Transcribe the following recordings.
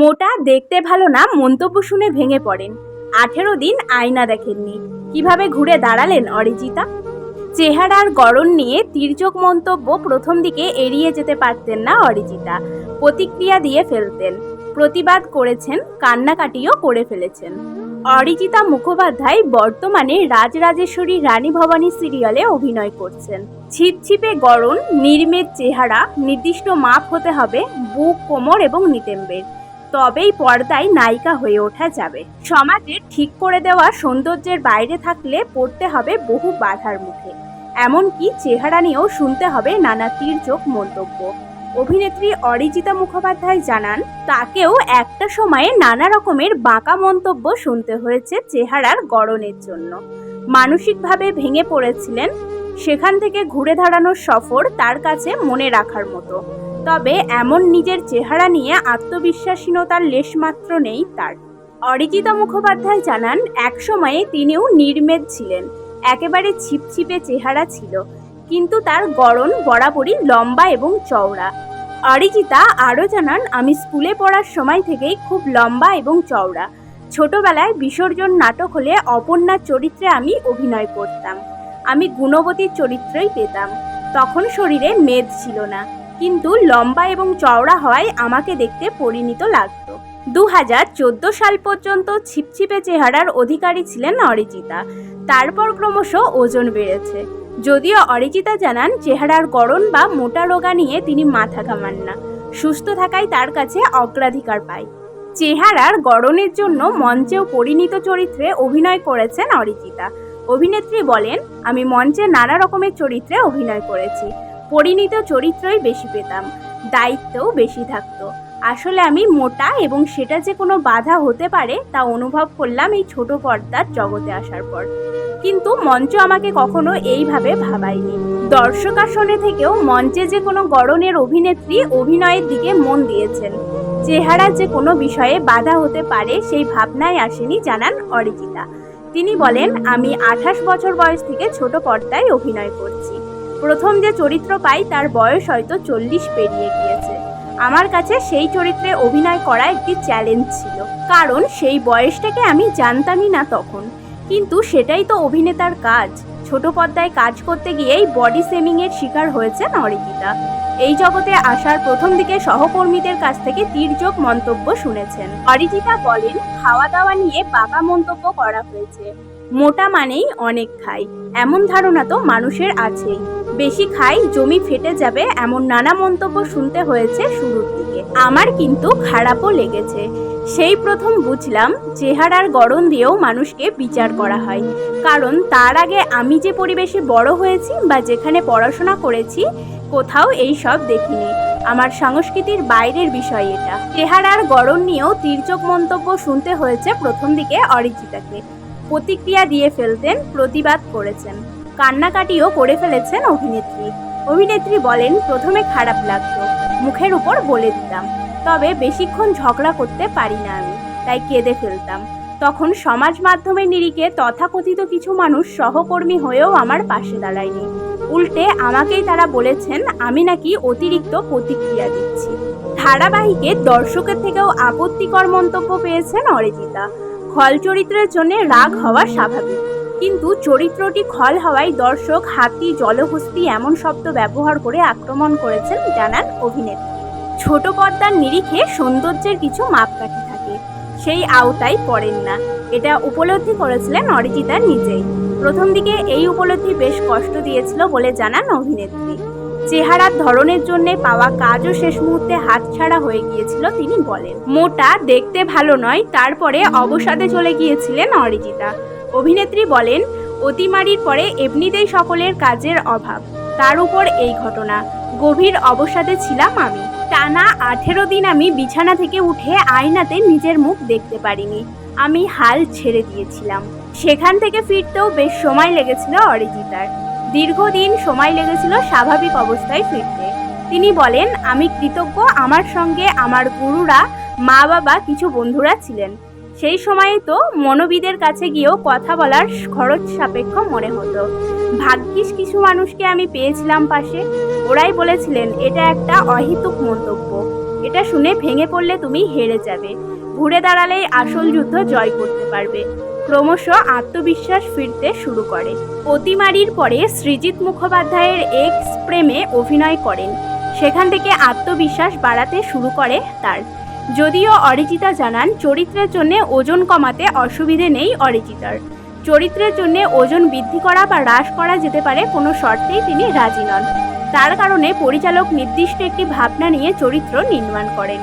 মোটা, দেখতে ভালো না, মন্তব্য শুনে ভেঙে পড়েন। আঠেরো দিন আয়না দেখেননি। কীভাবে ঘুরে দাঁড়ালেন অরিজিতা? চেহারার গড়ন নিয়ে তির্যক মন্তব্য প্রথম দিকে এড়িয়ে যেতে পারতেন না অরিজিতা। প্রতিক্রিয়া দিয়ে ফেলতেন। প্রতিবাদ করেছেন, কান্নাকাটিও করে ফেলেছেন। অরিজিতা মুখোপাধ্যায় বর্তমানে রাজরাজেশ্বরী রানী ভবানী সিরিয়ালে অভিনয় করছেন। ছিপছিপে গড়ন নির্মেদ চেহারা, নির্দিষ্ট মাপ হতে হবে, বুক কোমর এবং নিতেম্বের। তবেই পর্দায় নায়িকা হয়ে ওঠা যাবে। সমাজে ঠিক করে দেওয়া সৌন্দর্যের বাইরে থাকলে পড়তে হবে বহু বাধার মুখে। এমনকি চেহারা নিয়েও শুনতে হবে নানা তীর্যক মন্তব্য। অভিনেত্রী অরিজিতা মুখোপাধ্যায় জানান, তাকেও একটা সময়ে নানা রকমের বাঁকা মন্তব্য শুনতে হয়েছে চেহারার গড়নের জন্য। মানসিকভাবে ভেঙে পড়েছিলেন সেখান থেকে ঘুরে দাঁড়ানোর সফর তার কাছে মনে রাখার মতো। তবে এমন নিজের চেহারা নিয়ে আত্মবিশ্বাসীনতার লেশমাত্র নেই তার। অরিজিতা মুখোপাধ্যায় জানান, একসময়ে তিনিও নির্মেদ ছিলেন। একেবারে ছিপছিপে চেহারা ছিল। কিন্তু তার গড়ন বরাবরই লম্বা এবং চওড়া। অরিজিতা আরও জানান, আমি স্কুলে পড়ার সময় থেকেই খুব লম্বা এবং চওড়া। ছোটবেলায় বিসর্জন নাটক হলে অপর্ণার চরিত্রে আমি অভিনয় করতাম। আমি গুণবতীর চরিত্রই পেতাম। তখন শরীরে মেদ ছিল না, কিন্তু লম্বা এবং চওড়া হওয়ায় আমাকে দেখতে পরিণত লাগতো। দু হাজার চোদ্দ সাল পর্যন্ত ছিপছিপে চেহারার অধিকারী ছিলেন অরিজিতা। তারপর ক্রমশ ওজন বেড়েছে। যদিও অরিজিতা জানান, চেহারার গড়ন বা মোটা রোগা নিয়ে তিনি মাথা ঘামান না। সুস্থ থাকাই তার কাছে অগ্রাধিকার পায়। চেহারার গড়নের জন্য মঞ্চেও পরিণত চরিত্রে অভিনয় করেছেন অরিজিতা। অভিনেত্রী বলেন, আমি মঞ্চে নানা রকমের চরিত্রে অভিনয় করেছি। পরিণত চরিত্রই বেশি পেতাম, দায়িত্বও বেশি থাকতো। আসলে আমি মোটা এবং সেটা যে কোনো বাধা হতে পারে তা অনুভব করলাম এই ছোট পর্দার জগতে আসার পর। কিন্তু মঞ্চ আমাকে কখনো এইভাবে ভাবায়নি। দর্শক আসনে থেকেও মঞ্চে যে কোনো গড়নের অভিনেত্রী অভিনয়ের দিকে মন দিয়েছেন। চেহারা যে কোনো বিষয়ে বাধা হতে পারে সেই ভাবনায় আসেনি, জানান অরিজিতা। তিনি বলেন, আমি আঠাশ বছর বয়স থেকে ছোট পর্দায় অভিনয় করছি। প্রথম যে চরিত্র পাই, তার বয়স হয়তো চল্লিশ পেরিয়ে গিয়েছে। আমার কাছে সেই চরিত্রে অভিনয় করা একটি চ্যালেঞ্জ ছিল। কারণ সেই বয়সটাকে আমি জানতামই না তখন। কিন্তু সেটাই তো অভিনেতার কাজ। ছোট পর্দায় কাজ করতে গিয়েই বডি সেমিংয়ের শিকার হয়েছেন অরিজিতা। এই জগতে আসার প্রথম দিকে সহকর্মীদের কাছ থেকে তীর্যক মন্তব্য শুনেছেন। অরিজিতা বলেন খাওয়া দাওয়া নিয়ে পাকা মন্তব্য করা হয়েছে। মোটা মানেই অনেক খাই। এমন ধারণা তো মানুষের আছেই। বেশি খাই, জমি ফেটে যাবে এমন নানা মন্তব্য শুনতে হয়েছে শুরুর দিকে। আমার কিন্তু খারাপও লেগেছে। সেই প্রথম বুঝলাম চেহারার গড়ন দিয়েও মানুষকে বিচার করা হয়। কারণ তার আগে আমি যে পরিবেশে বড় হয়েছি বা যেখানে পড়াশোনা করেছি, কোথাও এই সব দেখিনি। আমার সংস্কৃতির বাইরের বিষয় এটা। চেহারার গড়ন নিয়েও তীর্যক মন্তব্য শুনতে হয়েছে প্রথম দিকে অরিজিতাকে। প্রতিক্রিয়া দিয়ে ফেলতেন, প্রতিবাদ করেছেন। কান্নাকাটিও করে ফেলেছেন অভিনেত্রী। অভিনেত্রী বলেন, প্রথমে খারাপ লাগতো, মুখের উপর বলে দিতাম। তবে বেশিক্ষণ ঝগড়া করতে পারি না আমি, তাই কেঁদে ফেলতাম। তখন সমাজ মাধ্যমের নিরিখে তথাকথিত কিছু মানুষ সহকর্মী হয়েও আমার পাশে দাঁড়ায়নি। উল্টে আমাকেই তারা বলেছেন, আমি নাকি অতিরিক্ত প্রতিক্রিয়া দিচ্ছি। ধারাবাহিকে দর্শকের থেকেও আপত্তিকর মন্তব্য পেয়েছেন অরিজিতা। খল চরিত্রের জন্য রাগ হওয়া স্বাভাবিক। কিন্তু চরিত্রটি খল হওয়ায় দর্শক হাতি, জলহস্তি এমন শব্দ ব্যবহার করে আক্রমণ করেছেন, জানান অভিনেত্রী। ছোট পর্দার নিরিখে সৌন্দর্যের কিছু মাপকাঠি থাকে। সেই আওতায় পড়েন না। এটা উপলব্ধি করেছিলেন অরিজিতা নিজেই। প্রথম দিকে এই উপলব্ধি বেশ কষ্ট দিয়েছিল বলে জানান অভিনেত্রী। চেহারার ধরনের জন্য পাওয়া কাজও শেষ মুহূর্তে হাতছাড়া হয়ে গিয়েছিল তিনি বলেন। মোটা, দেখতে ভালো নয়, তারপরে অবসাদে চলে গিয়েছিলেন অরিজিতা। অভিনেত্রী বলেন, অতিমারির পরে এমনিতেই সকলের কাজের অভাব। তার উপর এই ঘটনা। গভীর অবসাদে ছিলাম আমি। টানা আঠেরো দিন আমি বিছানা থেকে উঠে আয়নাতে নিজের মুখ দেখতে পারিনি। আমি হাল ছেড়ে দিয়েছিলাম। সেখান থেকে ফিরতেও বেশ সময় লেগেছিল অরিজিতার। দীর্ঘদিন সময় লেগেছিল স্বাভাবিক অবস্থায় ফিরতে। তিনি বলেন, আমি কৃতজ্ঞ আমার সঙ্গে আমার গুরুরা মা বাবা কিছু বন্ধুরা ছিলেন। সেই সময়ে তো মনোবিদের কাছে গিয়েও কথা বলার খরচ সাপেক্ষ মনে হতো। ভাগ্যিস কিছু মানুষকে আমি পেয়েছিলাম পাশে। ওরাই বলেছিলেন, এটা একটা অহিতুক মন্তব্য। এটা শুনে ভেঙে পড়লে তুমি হেরে যাবে। ঘুরে দাঁড়ালেই আসল যুদ্ধ জয় করতে পারবে। ক্রমশ আত্মবিশ্বাস ফিরতে শুরু করে। অতিমারির পরে সৃজিত মুখোপাধ্যায়ের এক্স প্রেমে অভিনয় করেন। সেখান থেকে আত্মবিশ্বাস বাড়াতে শুরু করে তার। যদিও অরিজিতা জানান, চরিত্রের জন্য ওজন কমাতে অসুবিধে নেই অরিজিতার। চরিত্রের জন্য ওজন বৃদ্ধি করা বা হ্রাস করা যেতে পারে কোনো শর্তেই তিনি রাজি নন। তার কারণে পরিচালক নির্দিষ্ট একটি ভাবনা নিয়ে চরিত্র নির্মাণ করেন।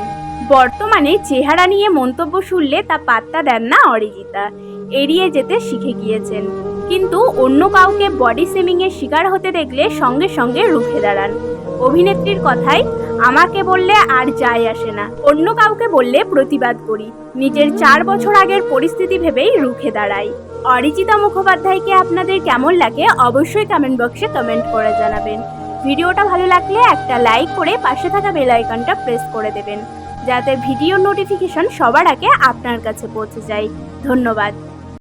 বর্তমানে চেহারা নিয়ে মন্তব্য শুনলে তা পাত্তা দেন না অরিজিতা। এড়িয়ে যেতে শিখে গিয়েছেন। কিন্তু অন্য কাউকে বডি সেমিংয়ের শিকার হতে দেখলে সঙ্গে সঙ্গে রুখে দাঁড়ান। অভিনেত্রীর কথাই আমাকে বললে আর যায় আসে না। অন্য কাউকে বললে প্রতিবাদ করি। নিজের চার বছর আগের পরিস্থিতি ভেবেই রুখে দাঁড়াই। অরিজিতা মুখোপাধ্যায়কে আপনাদের কেমন লাগে অবশ্যই কমেন্ট বক্সে কমেন্ট করে জানাবেন। ভিডিওটা ভালো লাগলে একটা লাইক করে পাশে থাকা বেল আইকনটা প্রেস করে দেবেন। যাতে ভিডিও নোটিফিকেশন সবার আগে আপনার কাছে পৌঁছে যায়। ধন্যবাদ।